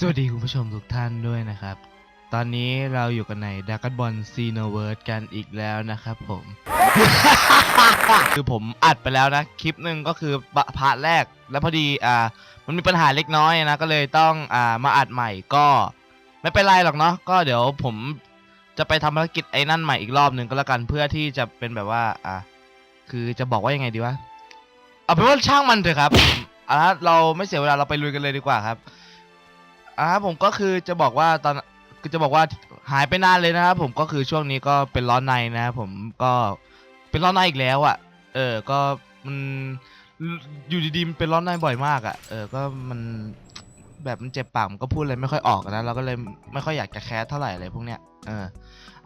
สวัสดีคุณผู้ชมทุกท่านด้วยนะครับ ตอนนี้เราอยู่กันในดักบอลซีโนเวิร์ดกันอีกแล้วนะครับผม คือผมอัดไปแล้วนะ คลิปหนึ่งก็คือพาร์ทแรก แล้วพอดีอ่ามันมีปัญหาเล็กน้อยนะ ก็เลยต้องอ่ามาอัดใหม่ก็ ไม่เป็นไรหรอกเนาะก็เดี๋ยวผมจะไปทำภารกิจไอ้นั่นใหม่อีกรอบหนึ่งก็แล้วกันเพื่อที่จะเป็นแบบว่าอ่าคือจะบอกว่ายังไงดีวะเอาเป็นว่าช่างมันเถอะครับอะเราไม่เสียเวลาเราไปลุยกันเลยดีกว่าครับ อ่าครับผมก็คือจะบอกว่าตอนคือจะบอกว่าหายไปนานเลยนะครับผมก็คือช่วงนี้ก็เป็นร้อนในนะครับผมก็เป็นร้อนในอีกแล้วอะ่ะ เออ ก็มันอยู่ดีๆมันเป็นร้อนในบ่อยมากอะ่ะ เออ ก็มันแบบมันเจ็บปากมันก็พูดอะไรไม่ค่อยออกนะเราก็เลยไม่ค่อยอยากจะแคสเท่าไหร่อะไรพวกเนี้ย เออ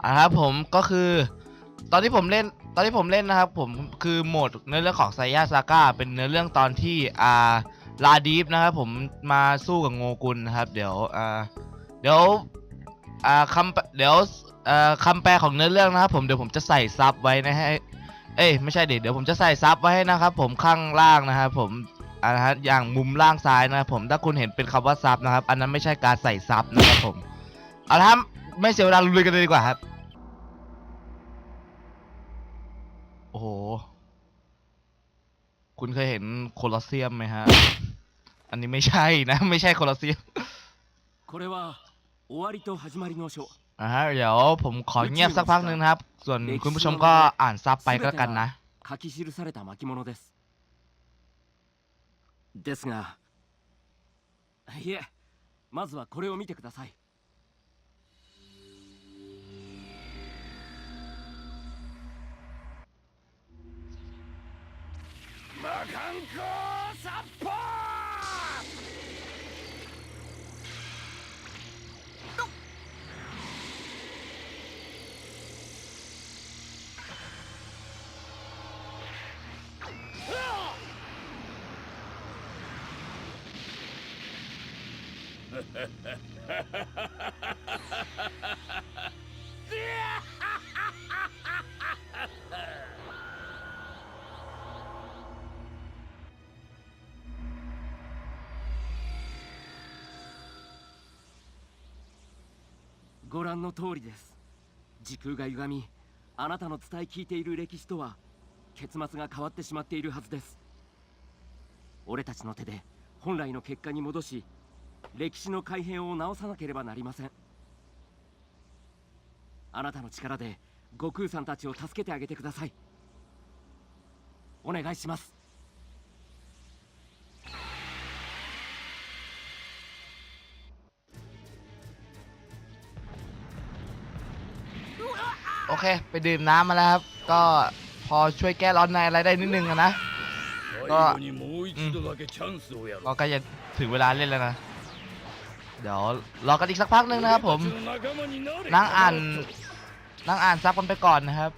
อ่าครับผมก็คือ ตอนที่ผมเล่นตอนที่ผมเล่นนะครับ ผมคือโหมดเนื้อเรื่องของไซยาซาก้าเป็นเนื้อเรื่องตอนที่อ่า ลาดีฟนะครับผมมาสู้กับโงกุลนะครับ เดี๋ยวอ่าเดี๋ยวอ่าคำเดี๋ยวอ่าคำแปลของเนื้อเรื่องนะครับ ผมเดี๋ยวผมจะใส่ซับไว้นะฮะเอ้ยไม่ใช่เดี๋ยวเดี๋ยวผมจะใส่ซับไว้ให้นะครับ ผมข้างล่างนะครับผมอ่านะฮะอย่างมุมล่างซ้ายนะครับผมถ้าคุณเห็นเป็นคำว่าซับนะครับ อันนั้นไม่ใช่การใส่ซับนะครับผมเอาละครับไม่เสียเวลาลุยกันเลยดีกว่าครับโอ้โห คุณเคยเห็นโคลอสเซียมไหมฮะ อันนี้ไม่ใช่นะ ไม่ใช่โคลอสเซียม これは終わりと始まりの書 อ่าฮะเดี๋ยวผมขอเงียบสักพักหนึ่งนะครับ ส่วนคุณผู้ชมก็อ่านซับไปก็แล้วกันนะ 書き記された巻物ですですがいえまずはこれを見てください魔漢光殺法 ご覧の通りです。時空が歪みあなたの伝え聞いている歴史とは結末が変わってしまっているはずです。俺たちの手で本来の結果に戻し歴史の改変を直さなければなりませんあなたの力で悟空さんたちを助けてあげてくださいお願いします โอเค ไปดื่มน้ำมาแล้วครับ ก็พอช่วยแก้ร้อนในอะไรได้นิดนึงอะนะ 最後にもう一度だけチャンスをやろ ก็ う。 ใกล้จะถึงเวลาเล่นแล้วนะ เดี๋ยวรอกันอีกสักพักหนึ่งนะครับผม 俺たちの仲間になれ นั่งอ่านนั่งอ่านซับกันไปก่อนนะครับ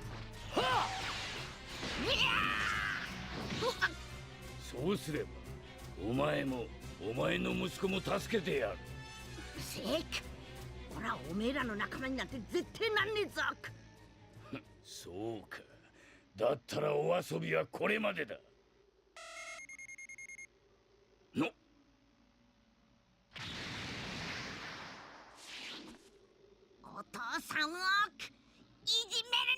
そうすればお前もお前の息子も助けてやるせいか俺はおめえらの仲間になんて絶対なんねえぞそうかだったらお遊びはこれまでだ 3億いじめる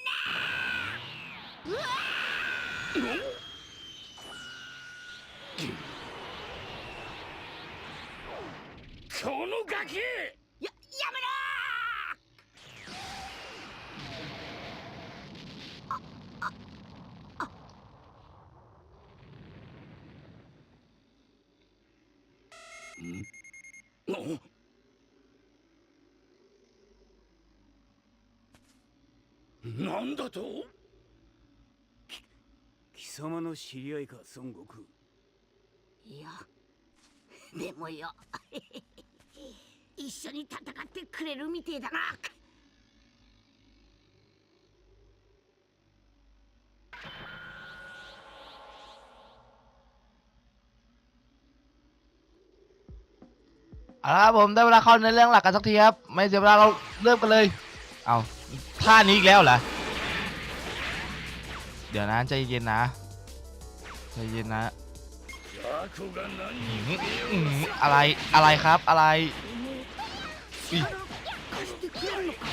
な！うわこの崖なんだと貴様の知り合いか孫悟空ろいやでもよ一緒に戦ってくれるみてえだなเอาละครับผมได้เวลาเข้าในเรื่องหลักกันสักทีครับ ไม่เสียเวลาเราเริ่มกันเลย เอา ท่านี้อีกแล้วเหรอ เดี๋ยวนะใจเย็นนะใจเย็นนะอะไรอะไรครับอะไร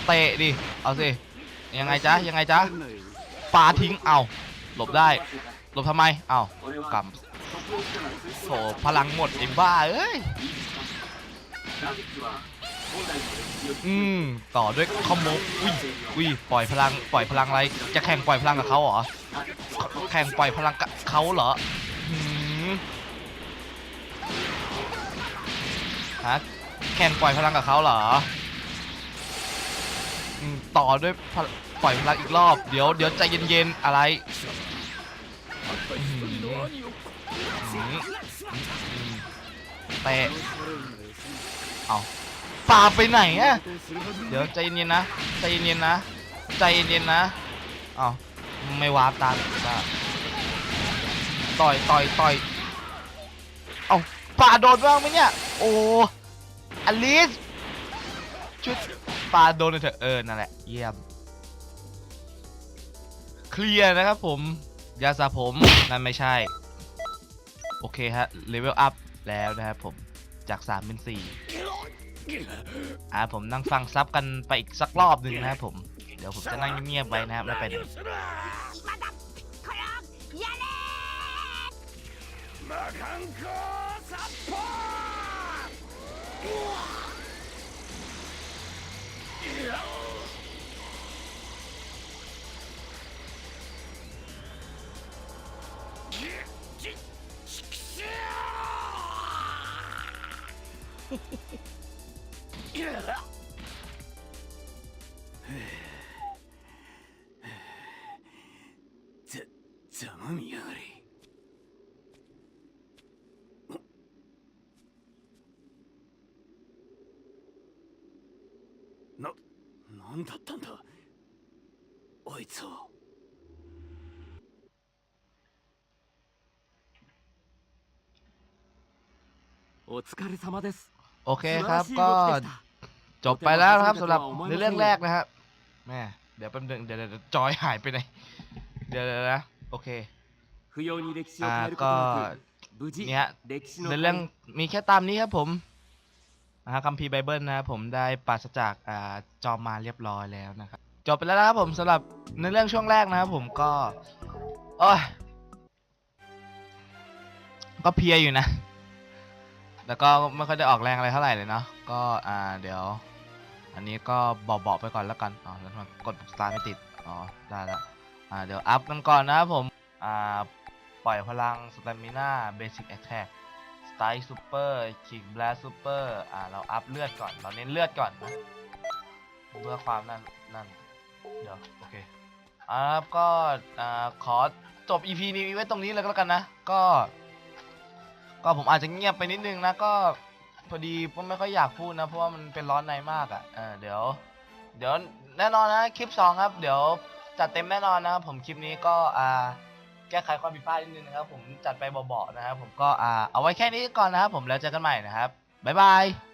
เตะดิ เอาสิ ยังไงจ๊ะ ยังไงจ๊ะปาทิ้ง เอาหลบได้ หลบทำไม เอากำโผพลังหมดไอ้บ้า เอ้ย อืมต่อด้วยคอมโบอุ้ยอุ้ยปล่อยพลังปล่อยพลังอะไร จะแข่งปล่อยพลังกับเขาเหรอแข่งปล่อยพลังกับเขาเหรอหืมฮะแข่งปล่อยพลังกับเขาเหรออืมต่อด้วยปล่อยพลังอีกรอบ เดี๋ยวเดี๋ยวใจเย็นๆอะไรอืมเตะเอาาไปไหนอะเดี๋ยวใจเย็นๆนะ ใจเย็นๆนะ ใจเย็นๆนะเอาไม่วาร์ปตามจ้าต่อยต่อยต่อยเอาปาโดนบ้างไหมเนี่ย โอ้อลิสชุดปาโดนเถอะเออนั่นแหละเยี่ยมเคลียร์นะครับผม ยาสระผมนั่นไม่ใช่ โอเคฮะเลเวลอัพแล้วนะครับผมจาก 3 เป็น 4 อ่าผมนั่งฟังซับกันไปอีกสักรอบหนึ่งนะครับผม เดี๋ยวผมจะนั่งเงียบๆไว้นะครับไม่ไปไหน今だこれをやれ魔漢光殺法ざざまみやがれな、なんだったんだあいつは。お疲れ様です โอเคครับ 素晴 ก็ らしい動きでした จบไปแล้วนะครับสำหรับในเรื่องแรกนะครับแม่เดี๋ยวแป๊บนึงเดี๋ยวจอยหายไปไหนเดี๋ยวนะโอเคอ่าก็เนี่ยในเรื่องมีแค่ตามนี้ครับผมนะฮะคัมภีร์ไบเบิลนะครับผมได้ปราศจากอ่าจอมมาเรียบร้อยแล้วนะครับจบไปแล้วนะครับผมสำหรับในเรื่องช่วงแรกนะครับผมก็โอ้ยก็เพียอยู่นะ แล้วก็ไม่ค่อยได้ออกแรงอะไรเท่าไหร่เลยเนาะก็อ่าเดี๋ยว อันนี้ก็บอกๆไปก่อนแล้วกันอ๋อแล้วทำไมกดสตาร์ไม่ติดอ๋อได้แล้วอ่าเดี๋ยวอัพกันก่อนนะครับผมอ่าปล่อยพลังสเตมิน่าเบสิกแอ t แทกสไตล์ซูเปอร์คิกแบลซูเปอร์อ่าเราอัพเลือดก่อน เราเน้นเลือดก่อนนะเพื่อความนั่นนั่นเดี๋ยวโอเคอ่าครับก็อ่าขอจบ EP นี้ไว้ตรงนี้เลยก็แล้วกันนะ ก็ ก็ผมอาจจะเงียบไปนิดนึงนะก็ อดีผมไม่ค่อยอยากพูดนะ เพราะว่ามันเป็นร้อนในมากอะ่ะเออเดี๋ยว เดี๋ยวแน่นอนนะคลิป2ครับ เดี๋ยวจัดเต็มแน่นอนนะครับผมคลิปนี้ก็อ่าแก้ไขความผิดพลาดนิดนึงนะครับ ผมจัดไปเบาๆนะครับผมก็อ่าเอาไว้แค่นี้ก่อนนะครับผมแล้วเจอกันใหม่นะครับบ๊ายบาย